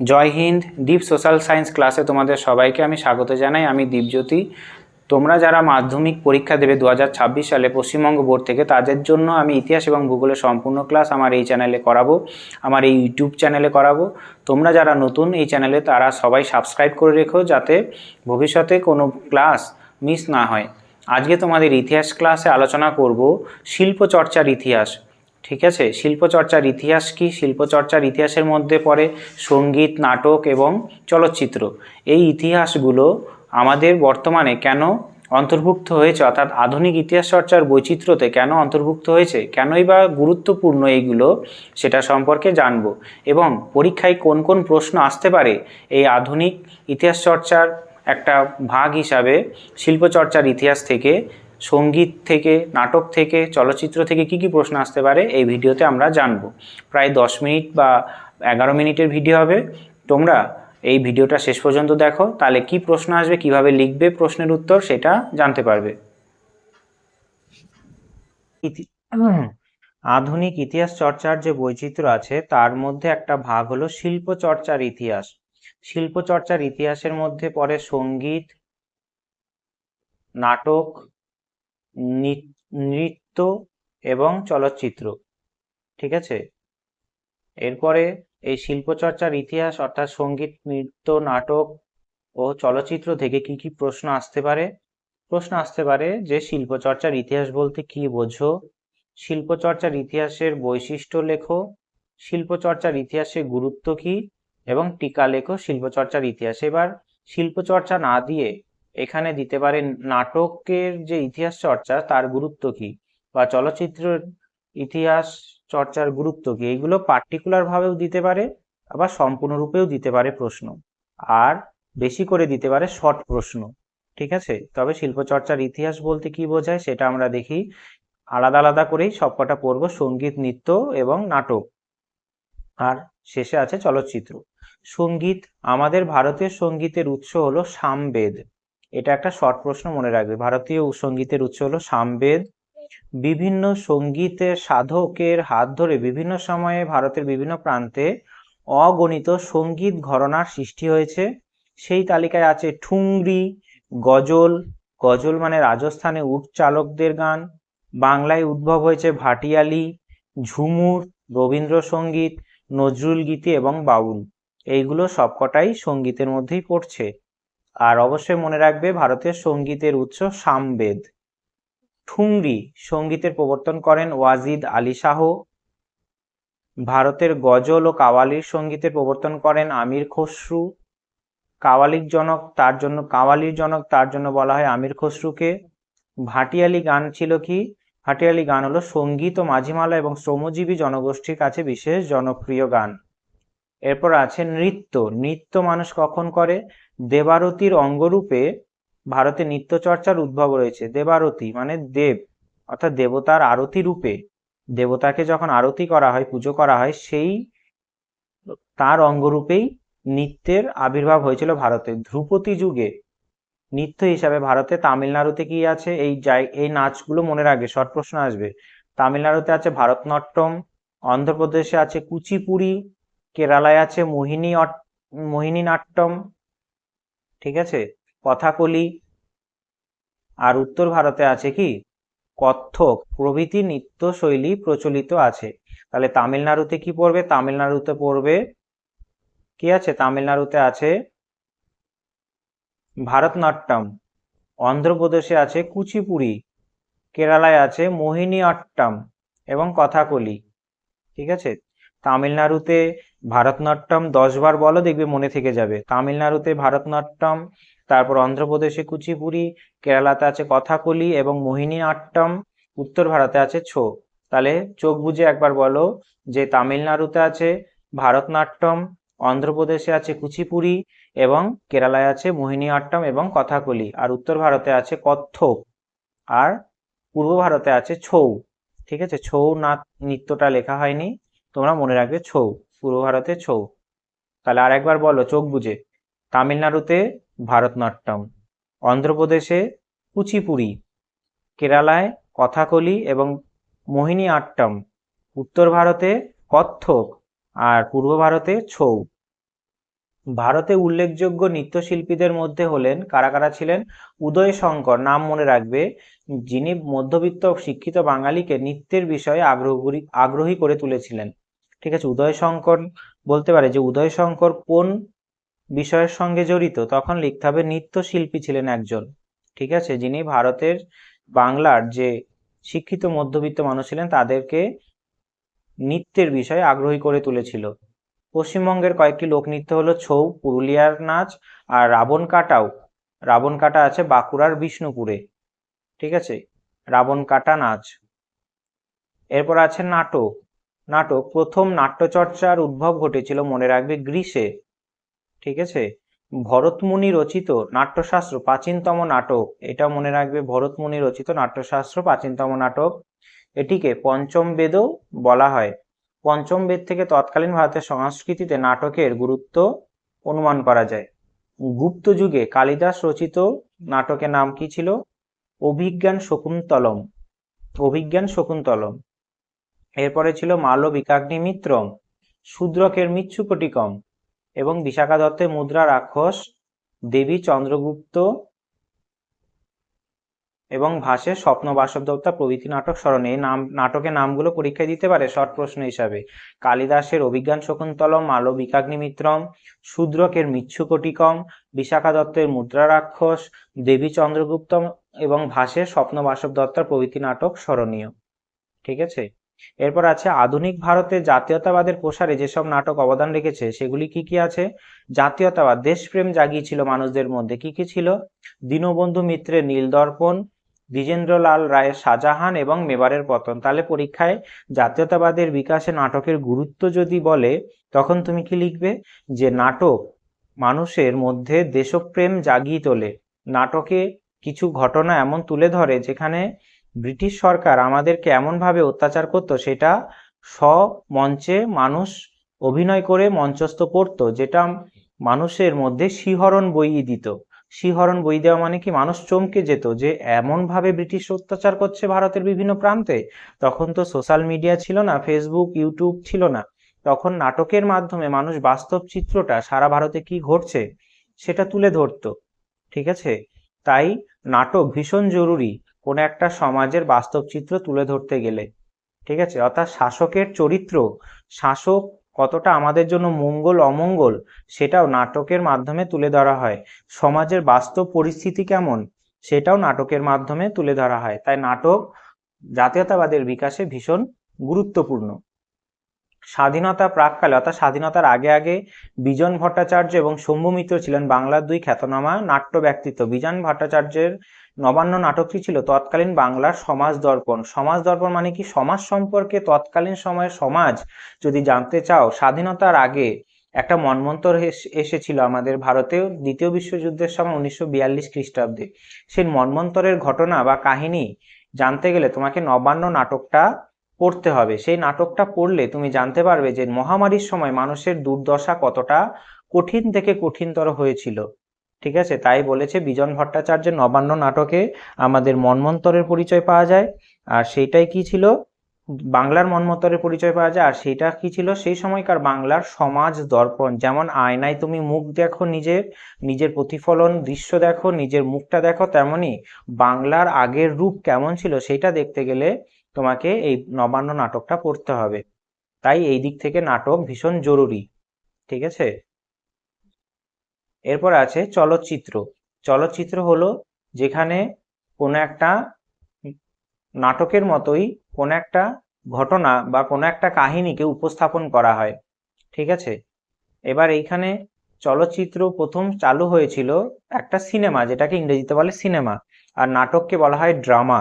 জয় Hind Deep social science ক্লাসে তোমাদের সবাইকে আমি স্বাগত জানাই। আমি দীপজ্যোতি। তোমরা যারা মাধ্যমিক পরীক্ষা দেবে দু হাজার ছাব্বিশ সালে পশ্চিমবঙ্গ বোর্ড থেকে, তাদের জন্য আমি ইতিহাস এবং ভূগোলের সম্পূর্ণ ক্লাস আমার এই চ্যানেলে করাবো, আমার এই ইউটিউব চ্যানেলে করাবো। তোমরা যারা নতুন এই চ্যানেলে তারা সবাই সাবস্ক্রাইব করে রেখো যাতে ভবিষ্যতে কোনো ক্লাস মিস না হয়। আজকে তোমাদের ইতিহাস ক্লাসে আলোচনা করব শিল্পচর্চার ইতিহাস। ঠিক আছে? শিল্পচর্চার ইতিহাস কি? শিল্পচর্চার ইতিহাসের মধ্যে পড়ে সংগীত, নাটক এবং চলচ্চিত্র। এই ইতিহাসগুলো আমাদের বর্তমানে কেন অন্তর্ভুক্ত হয়েছে? অর্থাৎ আধুনিক ইতিহাস চর্চার বৈচিত্র্যতে কেন অন্তর্ভুক্ত হয়েছে? কেনই বা গুরুত্বপূর্ণ এইগুলো সেটা সম্পর্কে জানব। এবং পরীক্ষায় কোন কোন প্রশ্ন আসতে পারে এই আধুনিক ইতিহাস চর্চার একটা ভাগ হিসাবে শিল্পচর্চার ইতিহাস থেকে সংগীত থেকে, নাটক থেকে, চলচ্চিত্র থেকে কি কি প্রশ্ন আসতে পারে এই ভিডিওতে আমরা জানব। প্রায় দশ মিনিট বা এগারো মিনিটের ভিডিও হবে। তোমরা এই ভিডিওটা শেষ পর্যন্ত দেখো, তাহলে কি প্রশ্ন আসবে, কীভাবে লিখবে প্রশ্নের উত্তর সেটা জানতে পারবে। আধুনিক ইতিহাস চর্চার যে বৈচিত্র্য আছে, তার মধ্যে একটা ভাগ হলো শিল্প চর্চার ইতিহাস। শিল্প চর্চার ইতিহাসের মধ্যে পড়ে সংগীত, নাটক নৃত্য এবং চলচ্চিত্র, ঠিক আছে? এরপরে এই শিল্পচর্চার ইতিহাস অর্থাৎ সংগীত, নৃত্য, নাটক ও চলচ্চিত্র থেকে কি কি প্রশ্ন আসতে পারে? প্রশ্ন আসতে পারে যে শিল্পচর্চার ইতিহাস বলতে কি বোঝো? শিল্পচর্চার ইতিহাসের বৈশিষ্ট্য লেখো। শিল্পচর্চার ইতিহাসের গুরুত্ব কি? এবং টিকা লেখো শিল্পচর্চার ইতিহাস। এবার শিল্পচর্চা না দিয়ে এখানে দিতে পারে নাটকের যে ইতিহাস চর্চা, তার গুরুত্ব কি? বা চলচ্চিত্রের ইতিহাস চর্চার গুরুত্ব কি? এইগুলো পার্টিকুলার ভাবেও দিতে পারে, আবার সম্পূর্ণরূপেও দিতে পারে প্রশ্ন। আর বেশি করে দিতে পারে শর্ট প্রশ্ন। ঠিক আছে? তবে শিল্পচর্চার ইতিহাস বলতে কি বোঝায় সেটা আমরা দেখি। আলাদা আলাদা করেই সবকটা পড়ব সংগীত, নৃত্য এবং নাটক। আর শেষে আছে চলচ্চিত্র। সংগীত, আমাদের ভারতীয় সঙ্গীতের উৎস হলো সামবেদ। এটা একটা শর্ট প্রশ্ন মনে রাখবে। ভারতীয় সঙ্গীতের উৎস হলো সামবেদ। বিভিন্ন সঙ্গীতের সাধকের হাত ধরে বিভিন্ন সময়ে ভারতের বিভিন্ন প্রান্তে অগণিত সংগীত ঘরানার সৃষ্টি হয়েছে। সেই তালিকায় আছে ঠুংরি, গজল। গজল মানে রাজস্থানে উট চালকদের গান। বাংলায় উদ্ভব হয়েছে ভাটিয়ালি, ঝুমুর, রবীন্দ্রসঙ্গীত, নজরুল গীতি এবং বাউল। এইগুলো সবকটাই সঙ্গীতের মধ্যেই পড়ছে। আর অবশ্যই মনে রাখবে ভারতের সঙ্গীতের উৎস সামবেদ। ঠুংরি সঙ্গীতের প্রবর্তন করেন ওয়াজিদ আলী শাহ। ভারতের গজল ও কাওয়ালির সঙ্গীতের প্রবর্তন করেন আমির খসরু। কাওয়ালির জনক তার জন্য, কাওয়ালির জনক তার জন্য বলা হয় আমির খসরুকে। ভাটিয়ালি গান ছিল কি? ভাটিয়ালি গান হলো সংগীত ও মাঝিমালা এবং শ্রমজীবী জনগোষ্ঠীর কাছে বিশেষ জনপ্রিয় গান। এরপর আছে নৃত্য। নৃত্য মানুষ কখন করে? দেবারতির অঙ্গরূপে ভারতে নৃত্য চর্চার উদ্ভব রয়েছে। দেবারতি মানে দেব, অর্থাৎ দেবতার আরতি রূপে। দেবতাকে যখন আরতি করা হয়, পুজো করা হয়, সেই তার অঙ্গরূপেই নৃত্যের আবির্ভাব হয়েছিল ভারতে। ধ্রুপদী যুগে নৃত্য হিসাবে ভারতে তামিলনাড়ুতে কি আছে? এই এই নাচগুলো মনে রাখবে, শর্ট প্রশ্ন আসবে। তামিলনাড়ুতে আছে ভারতনাট্যম, অন্ধ্রপ্রদেশে আছে কুচিপুড়ি, কেরালায় আছে মোহিনী মোহিনী নাট্যম ঠিক আছে? কথাকলি। আর উত্তর ভারতে আছে কি? কত্থক প্রভৃতি নৃত্য শৈলী প্রচলিত আছে। তাহলে তামিলনাড়ুতে কি পড়বে? তামিলনাড়ুতে পড়বে কি আছে? তামিলনাড়ুতে আছে ভারতনাট্যম। অন্ধ্রপ্রদেশে আছে কুচিপুড়ি। কেরালায় আছে মোহিনী আট্টম এবং কথাকলি। ঠিক আছে? তামিলনাড়ুতে ভারতনাট্যম দশবার বলো, দেখবে মনে থেকে যাবে। তামিলনাড়ুতে ভারতনাট্যম, তারপর অন্ধ্রপ্রদেশে কুচিপুড়ি, কেরালাতে আছে কথাকলি এবং মোহিনী আট্টম উত্তর ভারতে আছে ছৌ। তাহলে চোখ বুজে একবার বলো যে তামিলনাড়ুতে আছে ভারতনাট্যম, অন্ধ্রপ্রদেশে আছে কুচিপুড়ি এবং কেরালায় আছে মোহিনী আট্টম এবং কথাকলি। আর উত্তর ভারতে আছে কত্থক আর পূর্ব ভারতে আছে ছৌ। ঠিক আছে? ছৌ নাচ নৃত্যটা লেখা হয়নি। তোমরা মনে রাখবে ছৌ, পূর্ব ভারতে ছৌ। তাহলে আর একবার বলো, চোখ বুঝে তামিলনাড়ুতে ভারতনাট্যম, অন্ধ্রপ্রদেশে কুচিপুড়ি, কেরালায় কথাকলি এবং মোহিনী আট্টম উত্তর ভারতে কত্থক আর পূর্ব ভারতে ছৌ। ভারতে উল্লেখযোগ্য নৃত্যশিল্পীদের মধ্যে হলেন, কারা কারা ছিলেন? উদয় শঙ্কর, নাম মনে রাখবে, যিনি মধ্যবিত্ত শিক্ষিত বাঙালিকে নৃত্যের বিষয়ে আগ্রহী আগ্রহী করে তুলেছিলেন। ঠিক আছে, উদয় শঙ্কর বলতে পারে যে উদয় শঙ্কর কোন বিষয়ের সঙ্গে জড়িত? তখন লিখতে হবে নৃত্যশিল্পী ছিলেন একজন, ঠিক আছে? যিনি ভারতের বাংলার যে শিক্ষিত মধ্যবিত্ত মানুষ ছিলেন, তাদেরকে নৃত্যের বিষয়ে আগ্রহী করে তুলেছিল। পশ্চিমবঙ্গের কয়েকটি লোকনৃত্য হলো ছৌ, পুরুলিয়ার নাচ আর রাবণ কাটাও। রাবণ কাটা আছে বাঁকুড়ার বিষ্ণুপুরে, ঠিক আছে? রাবণ কাটা নাচ। এরপর আছে নাটক নাটক, প্রথম নাট্যচর্চার উদ্ভব ঘটেছিল, মনে রাখবে, গ্রীসে। ঠিক আছে? ভরতমুনি রচিত নাট্যশাস্ত্র, প্রাচীনতম নাটক। এটা মনে রাখবে, ভরতমুনি রচিত নাট্যশাস্ত্র, প্রাচীনতম নাটক। এটিকে পঞ্চম বেদও বলা হয়। পঞ্চম বেদ থেকে তৎকালীন ভারতের সংস্কৃতিতে নাটকের গুরুত্ব অনুমান করা যায়। গুপ্ত যুগে কালিদাস রচিত নাটকের নাম কি ছিল? অভিজ্ঞান শকুন্তলম। অভিজ্ঞান শকুন্তলম। এরপরে ছিল মালবিকাগ্নি মিত্রম, শূদ্রকের মিচ্ছুকটিকম এবং বিশাখা দত্তের মুদ্রা রাক্ষস দেবী চন্দ্রগুপ্ত এবং ভাসের স্বপ্ন বাসবদত্তা প্রভৃতি নাটক স্মরণে এই নাম, নাটকের নামগুলো পরীক্ষায় দিতে পারে শর্ট প্রশ্ন হিসাবে। কালিদাসের অভিজ্ঞান শকুন্তলম মালবিকাগ্নিমিত্রম শূদ্রকের মিচ্ছুকটিকম, বিশাখা দত্তের মুদ্রা রাক্ষস, দেবী চন্দ্রগুপ্ত এবং ভাসের স্বপ্ন বাসব দত্তার প্রভৃতি নাটক স্মরণীয়। ঠিক আছে? এরপর আছে, আধুনিক ভারতে জাতীয়তাবাদের প্রসারে যেসব নাটক অবদান রেখেছে, সেগুলি কি কি আছে? জাতীয়তাবাদ, দেশপ্রেম জাগিয়েছিল মানুষদের মধ্যে, কি কি ছিল? দীনবন্ধু মিত্রের নীলদর্পণ দ্বিজেন্দ্রলাল রায়ের শাহজাহান এবং মেবারের পতন। তাহলে পরীক্ষায় জাতীয়তাবাদের বিকাশে নাটকের গুরুত্ব যদি বলে, তখন তুমি কি লিখবে? যে নাটক মানুষের মধ্যে দেশপ্রেম জাগিয়ে তোলে। নাটকে কিছু ঘটনা এমন তুলে ধরে, যেখানে ব্রিটিশ সরকার আমাদেরকে এমনভাবে অত্যাচার করতো, সেটা মঞ্চে মানুষ অভিনয় করে মঞ্চস্থ করতো, যেটা মানুষের মধ্যে শিহরণ বইয়ে দিত। শিহরণ বই দেওয়া মানে কি? মানুষ চমকে যেত যে এমনভাবে ব্রিটিশ অত্যাচার করছে ভারতের বিভিন্ন প্রান্তে। তখন তো সোশ্যাল মিডিয়া ছিল না, ফেসবুক, ইউটিউব ছিল না। তখন নাটকের মাধ্যমে মানুষ বাস্তব চিত্রটা, সারা ভারতে কি ঘটছে, সেটা তুলে ধরতো। ঠিক আছে? তাই নাটক ভীষণ জরুরি। কোনো একটা সমাজের বাস্তব চিত্র তুলে ধরতে গেলে, ঠিক আছে? অর্থাৎ শাসকের চরিত্র, শাসক কতটা আমাদের জন্য মঙ্গল, অমঙ্গল, সেটাও নাটকের মাধ্যমে তুলে ধরা হয়। সমাজের বাস্তব পরিস্থিতি কেমন, সেটাও নাটকের মাধ্যমে তুলে ধরা হয়। তাই নাটক জাতীয়তাবাদের বিকাশে ভীষণ গুরুত্বপূর্ণ। স্বাধীনতা প্রাককালে, অর্থাৎ স্বাধীনতার আগে আগে বিজন ভট্টাচার্য এবং শম্ভু মিত্র ছিলেন বাংলার দুই খ্যাতনামা নাট্য ব্যক্তিত্ব। বিজন ভট্টাচার্যের নবান্ন নাটকটি ছিল তৎকালীন বাংলার সমাজ দর্পণ। সমাজ দর্পণ মানে কি? সমাজ সম্পর্কে তৎকালীন সময়ের সমাজ যদি জানতে চাও, স্বাধীনতার আগে একটা মন্মন্তর এসেছিল আমাদের ভারতেও দ্বিতীয় বিশ্বযুদ্ধের সময় উনিশশো বিয়াল্লিশ খ্রিস্টাব্দে। সেই মন্মন্তরের ঘটনা বা কাহিনী জানতে গেলে তোমাকে নবান্ন নাটকটা পড়তে হবে। সেই নাটকটা পড়লে তুমি জানতে পারবে যে মহামারীর সময় মানুষের দুর্দশা কতটা কঠিন থেকে কঠিনতর হয়েছিল। ঠিক আছে? তাই বলেছে বিজন ভট্টাচার্যের নবান্ন নাটকে আমাদের মন্মন্তরের পরিচয় পাওয়া যায়। আর সেইটাই কি ছিল? বাংলার মন্মন্তরের পরিচয় পাওয়া যায়। আর সেটা কি ছিল? সেই সময়কার বাংলার সমাজ দর্পণ। যেমন আয়নায় তুমি মুখ দেখো নিজের নিজের প্রতিফলন দৃশ্য দেখো, নিজের মুখটা দেখো, তেমনি বাংলার আগের রূপ কেমন ছিল সেটা দেখতে গেলে তোমাকে এই নবান্ন নাটকটা পড়তে হবে। তাই এই দিক থেকে নাটক ভীষণ জরুরি, ঠিক আছে? এরপর আছে চলচ্চিত্র। চলচ্চিত্র হলো যেখানে কোনো একটা নাটকের মতোই কোনো একটা ঘটনা বা কোনো একটা কাহিনীকে উপস্থাপন করা হয়, ঠিক আছে? এবার এইখানে চলচ্চিত্র প্রথম চালু হয়েছিল একটা সিনেমা, যেটাকে ইংরেজিতে বলে সিনেমা, আর নাটককে বলা হয় ড্রামা,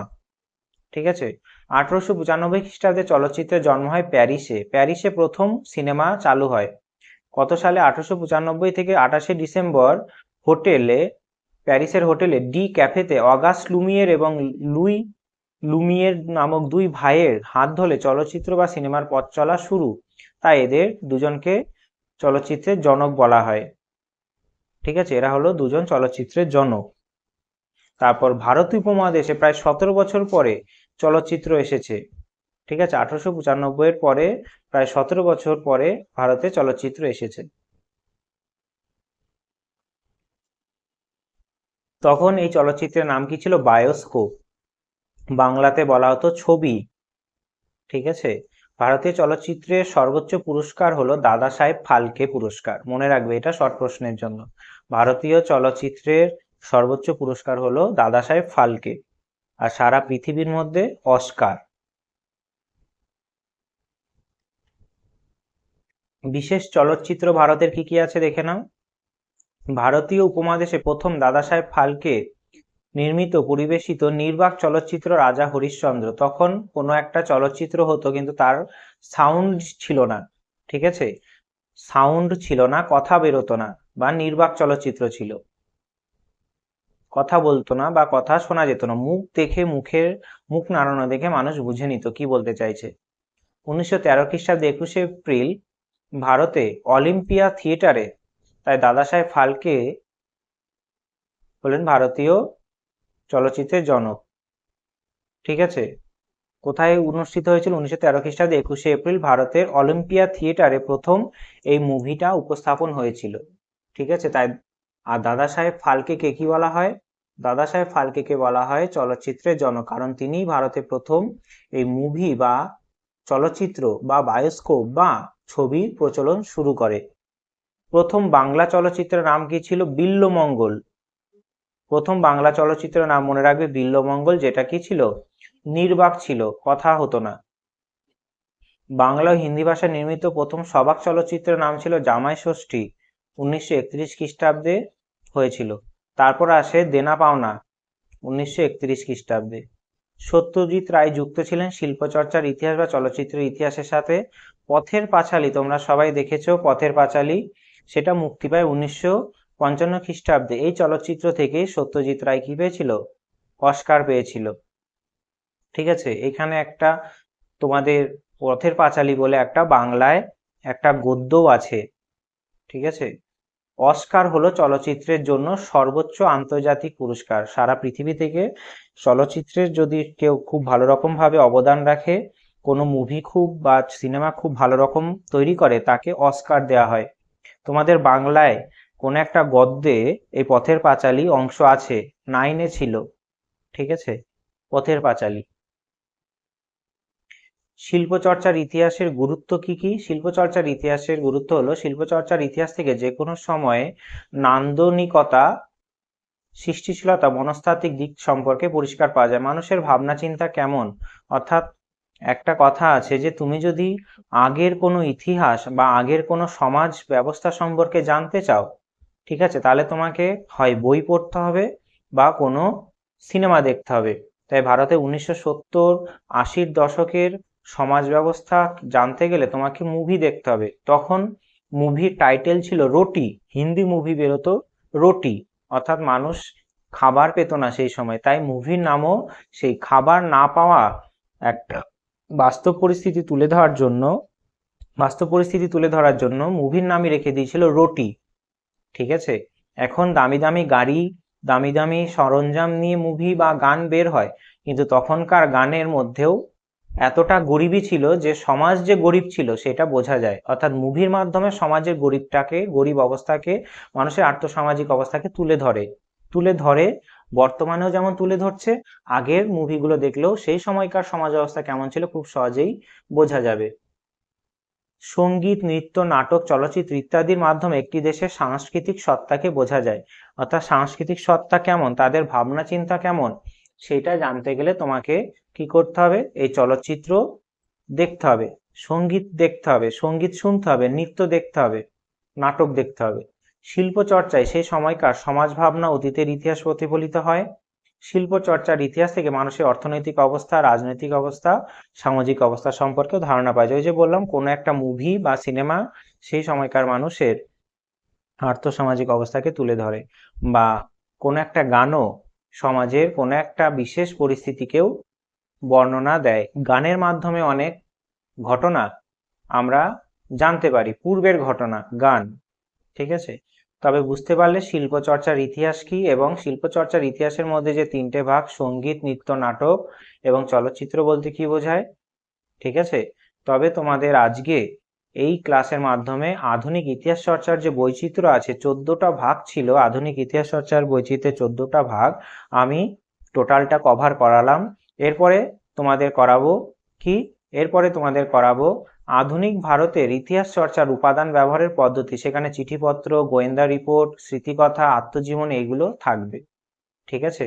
ঠিক আছে? আঠারোশো পঁচানব্বই খ্রিস্টাব্দে চলচ্চিত্রের জন্ম হয় প্যারিসে। প্যারিসে প্রথম সিনেমা চালু হয়। কত সালে? আঠারোশো পঁচানব্বই থেকে আঠাশে ডিসেম্বর হোটেলে, প্যারিসের হোটেলে, ডি ক্যাফেতে অগাস্ট লুমিয়ের এবং লুই লুমিয়ের নামক দুই ভাইয়ের হাত ধরে চলচ্চিত্র বা সিনেমার পথ চলা শুরু। তাই এদের দুজনকে চলচ্চিত্রের জনক বলা হয়। ঠিক আছে? এরা হলো দুজন চলচ্চিত্রের জনক। তারপর ভারত উপমহাদেশে প্রায় সতেরো বছর পরে চলচ্চিত্র এসেছে। ঠিক আছে, আঠারোশো পঁচানব্বইয়ের পরে, প্রায় সতেরো বছর পরে ভারতে চলচ্চিত্র এসেছে। তখন এই চলচ্চিত্রের নাম কি ছিল? বায়োস্কোপ। বাংলাতে বলা হতো ছবি। ঠিক আছে? ভারতীয় চলচ্চিত্রের সর্বোচ্চ পুরস্কার হলো দাদা সাহেব ফালকে পুরস্কার। মনে রাখবে এটা শর্ট প্রশ্নের জন্য। ভারতীয় চলচ্চিত্রের সর্বোচ্চ পুরস্কার হলো দাদা সাহেব ফালকে। আর সারা পৃথিবীর মধ্যে অস্কার। বিশেষ চলচ্চিত্র ভারতের কি কি আছে দেখে নাও? ভারতীয় উপমহাদেশে প্রথম দাদা সাহেব ফালকে নির্মিত, পরিবেশিত, নির্বাক চলচ্চিত্র রাজা হরিশ্চন্দ্র। তখন কোনো একটা চলচ্চিত্র হতো, কিন্তু তার সাউন্ড ছিল না, ঠিক আছে? সাউন্ড ছিল না, কথা বেরোতো না, বা নির্বাক চলচ্চিত্র ছিল। কথা বলতো না বা কথা শোনা যেত না। মুখ দেখে মুখের, মুখ নাড়ানো দেখে মানুষ বুঝে নিত কি বলতে চাইছে। উনিশশো তেরো খ্রিস্টাব্দে একুশে এপ্রিল ভারতে অলিম্পিয়া থিয়েটারে তাই দাদা সাহেব ফালকে হলেন ভারতীয় চলচ্চিত্রের জনক। ঠিক আছে? কোথায় অনুষ্ঠিত হয়েছিল উনিশশো তেরো খ্রিস্টাব্দে একুশে এপ্রিল? ভারতের অলিম্পিয়া থিয়েটারে প্রথম এই মুভিটা উপস্থাপন হয়েছিল। ঠিক আছে? তাই আর দাদা সাহেব ফালকেকে কি বলা হয়? দাদা সাহেব ফালকেকে বলা হয় চলচ্চিত্রের জনক। কারণ তিনি ভারতে প্রথম এই মুভি বা চলচ্চিত্র বা বায়োস্কোপ বা ছবির প্রচলন শুরু করে। প্রথম বাংলা চলচ্চিত্রের নাম কি ছিল? বিল্লমঙ্গল প্রথম বাংলা চলচ্চিত্রের নাম মনে রাখবে বিল্লমঙ্গল যেটা কি ছিল? নির্বাক ছিল, কথা হতো না। বাংলা হিন্দি ভাষায় নির্মিত প্রথম সবাক চলচ্চিত্রের নাম ছিল জামাই ষষ্ঠী। উনিশশো একত্রিশ খ্রিস্টাব্দে হয়েছিল। তারপর আসে দেনা পাওনা, উনিশশো একত্রিশ খ্রিস্টাব্দে। সত্যজিৎ রায় যুক্ত ছিলেন শিল্পচর্চার ইতিহাস বা চলচ্চিত্রের ইতিহাসের সাথে। পথের পাঁচালী, তোমরা সবাই দেখেছ পথের পাঁচালী, সেটা মুক্তি পায় উনিশশো পঞ্চান্ন খ্রিস্টাব্দে। এই চলচ্চিত্র থেকে সত্যজিৎ রায় কি পেয়েছিল? অস্কার পেয়েছিল। ঠিক আছে, এখানে একটা তোমাদের পথের পাঁচালী বলে একটা বাংলায় একটা গদ্যও আছে। ঠিক আছে? অস্কার হলো চলচ্চিত্রের জন্য সর্বোচ্চ আন্তর্জাতিক পুরস্কার। সারা পৃথিবী থেকে চলচ্চিত্রের যদি কেউ খুব ভালো রকম ভাবে অবদান রাখে, কোনো মুভি খুব বা সিনেমা খুব ভালো রকম তৈরি করে, তাকে অস্কার দেওয়া হয়। তোমাদের বাংলায় কোন একটা গদ্যে এই পথের পাঁচালী অংশ আছে নাইনে ছিল, ঠিক আছে? পথের পাঁচালী। শিল্পচর্চার ইতিহাসের গুরুত্ব কি কি? শিল্পচর্চার ইতিহাসের গুরুত্ব হলো, শিল্পচর্চার ইতিহাস থেকে যে কোনো সময়ে নান্দনিকতা, সৃষ্টিশীলতা, মনস্তাত্ত্বিক দিক সম্পর্কে পরিষ্কার পাওয়া যায়। মানুষের ভাবনা চিন্তা কেমন? অর্থাৎ একটা কথা আছে যে, তুমি যদি আগের কোনো ইতিহাস বা আগের কোনো সমাজ ব্যবস্থা সম্পর্কে জানতে চাও, ঠিক আছে, তাহলে তোমাকে হয় বই পড়তে হবে বা কোনো সিনেমা দেখতে হবে। তাই ভারতে উনিশশো সত্তর আশির দশকের সমাজ ব্যবস্থা জানতে গেলে তোমাকে মুভি দেখতে হবে। তখন মুভির টাইটেল ছিল রোটি, হিন্দি মুভি বেরোতো রোটি। অর্থাৎ মানুষ খাবার পেত না সেই সময়। তাই মুভির নামও সেই খাবার না পাওয়া একটা বাস্তব পরিস্থিতি তুলে ধরার জন্য, বাস্তব পরিস্থিতি তুলে ধরার জন্য মুভির নামই রেখে দিয়েছিল রোটি। ঠিক আছে? এখন দামি দামি গাড়ি, দামি দামি সরঞ্জাম নিয়ে মুভি বা গান বের হয়। কিন্তু তখনকার গানের মধ্যেও এতটা গরিবই ছিল যে সমাজ যে গরিব ছিল সেটা বোঝা যায়। অর্থাৎ মুভির মাধ্যমে সমাজের গরিবটাকে, গরিব অবস্থাকে, মানুষের আর্থসামাজিক অবস্থাকে তুলে ধরে। তুলে ধরে, বর্তমানেও যেমন তুলে ধরছে, আগের মুভিগুলো দেখলেও সেই সময়কার সমাজ অবস্থা কেমন ছিল খুব সহজেই বোঝা যাবে। সংগীত, নৃত্য, নাটক, চলচ্চিত্র ইত্যাদির মাধ্যমে একটি দেশের সাংস্কৃতিক সত্তাকে বোঝা যায়। অর্থাৎ সাংস্কৃতিক সত্তা কেমন, তাদের ভাবনা চিন্তা কেমন সেটা জানতে গেলে তোমাকে কি করতে হবে? এই চলচ্চিত্র দেখতে হবে, সংগীত দেখতে হবে, সংগীত শুনতে হবে, নৃত্য দেখতে হবে, নাটক দেখতে হবে। শিল্প চর্চায় সেই সময়কার সমাজ ভাবনা অতীতের ইতিহাস প্রতিফলিত হয়। শিল্প চর্চার ইতিহাস থেকে মানুষের অর্থনৈতিক অবস্থা, রাজনৈতিক অবস্থা, সামাজিক অবস্থা সম্পর্কে ধারণা যায়। ওই যে বললাম, কোনো একটা মুভি বা সিনেমা সেই সময়কার মানুষের আর্থসামাজিক অবস্থাকে তুলে ধরে বা কোনো একটা গানও সমাজের কোনো একটা বিশেষ পরিস্থিতিকেও বর্ণনা দেয়। গানের মাধ্যমে অনেক ঘটনা আমরা জানতে পারি, পূর্বের ঘটনা, গান, ঠিক আছে? তবে বুঝতে পারলে শিল্পচর্চার ইতিহাস কি এবং শিল্পচর্চার ইতিহাসের মধ্যে যে তিনটে ভাগ, সংগীত, নৃত্য, নাটক এবং চলচ্চিত্র বলতে কি বোঝায়? ঠিক আছে? তবে তোমাদের আজকে এই ক্লাসের মাধ্যমে আধুনিক ইতিহাস চর্চার যে বৈচিত্র্য আছে, চোদ্দটা ভাগ ছিল আধুনিক ইতিহাস চর্চার বৈচিত্র্যের চোদ্দটা ভাগ আমি টোটালটা কভার করালাম। এরপরে তোমাদের করাবো কি? এরপরে তোমাদের করাবো আধুনিক ভারতের ইতিহাস চর্চার উপাদান ব্যবহারের পদ্ধতি। সেখানে চিঠিপত্র, গোয়েন্দা রিপোর্ট, স্মৃতিকথা, আত্মজীবনী এগুলো থাকবে। ঠিক আছে?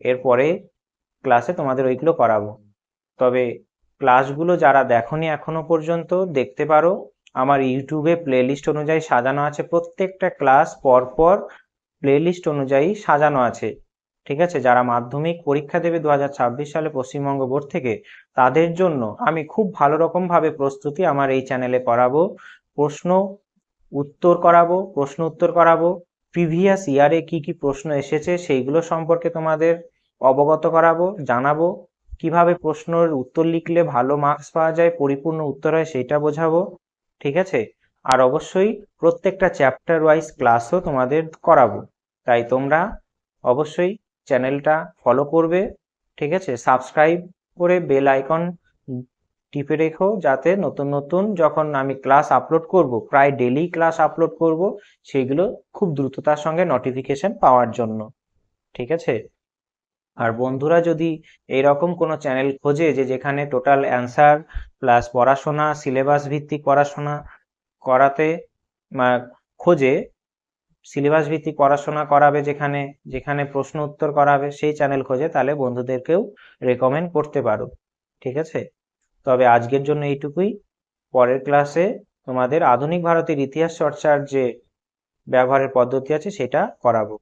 এরপরে ক্লাসে তোমাদের ওইগুলো করাবো। তবে ক্লাসগুলো যারা দেখোনি এখনও পর্যন্ত, দেখতে পারো। আমার ইউটিউবে প্লেলিস্ট অনুযায়ী সাজানো আছে প্রত্যেকটা ক্লাস, পরপর প্লেলিস্ট অনুযায়ী সাজানো আছে। ঠিক আছে? যারা মাধ্যমিক পরীক্ষা দেবে দু হাজার ছাব্বিশ সালে পশ্চিমবঙ্গ বোর্ড থেকে, তাদের জন্য আমি খুব ভালো রকম ভাবে প্রস্তুতি আমার এই চ্যানেলে করাবো। প্রশ্ন উত্তর করাবো, প্রশ্ন উত্তর করাবো। প্রিভিয়াস ইয়ারে কি কি প্রশ্ন এসেছে সেইগুলো সম্পর্কে তোমাদের অবগত করাবো, জানাব। কীভাবে প্রশ্নের উত্তর লিখলে ভালো মার্কস পাওয়া যায়, পরিপূর্ণ উত্তর হয় সেটা বোঝাবো, ঠিক আছে? আর অবশ্যই প্রত্যেকটা চ্যাপ্টার ওয়াইজ ক্লাসও তোমাদের করাবো। তাই তোমরা অবশ্যই চ্যানেলটা ফলো করবে, ঠিক আছে? সাবস্ক্রাইব করে বেল আইকন টিপে রেখো যাতে নতুন নতুন যখন আমি ক্লাস আপলোড করব, প্রায় ডেলি ক্লাস আপলোড করব সেইগুলো খুব দ্রুততার সঙ্গে নোটিফিকেশন পাওয়ার জন্য, ঠিক আছে? আর বন্ধুরা যদি এইরকম কোনো চ্যানেল খোঁজে যে যেখানে টোটাল অ্যান্সার প্লাস পড়াশোনা সিলেবাস ভিত্তিক পড়াশোনা করাতে খোঁজে সিলেবাস ভিত্তিক পড়াশোনা করাবে যেখানে যেখানে প্রশ্ন উত্তর করাবে সেই চ্যানেল খোঁজে, তাহলে বন্ধুদেরকেও রেকমেন্ড করতে পারো, ঠিক আছে? তবে আজকের জন্য এইটুকুই। পরের ক্লাসে তোমাদের আধুনিক ভারতের ইতিহাস চর্চার যে ব্যবহারের পদ্ধতি আছে, সেটা করাবো।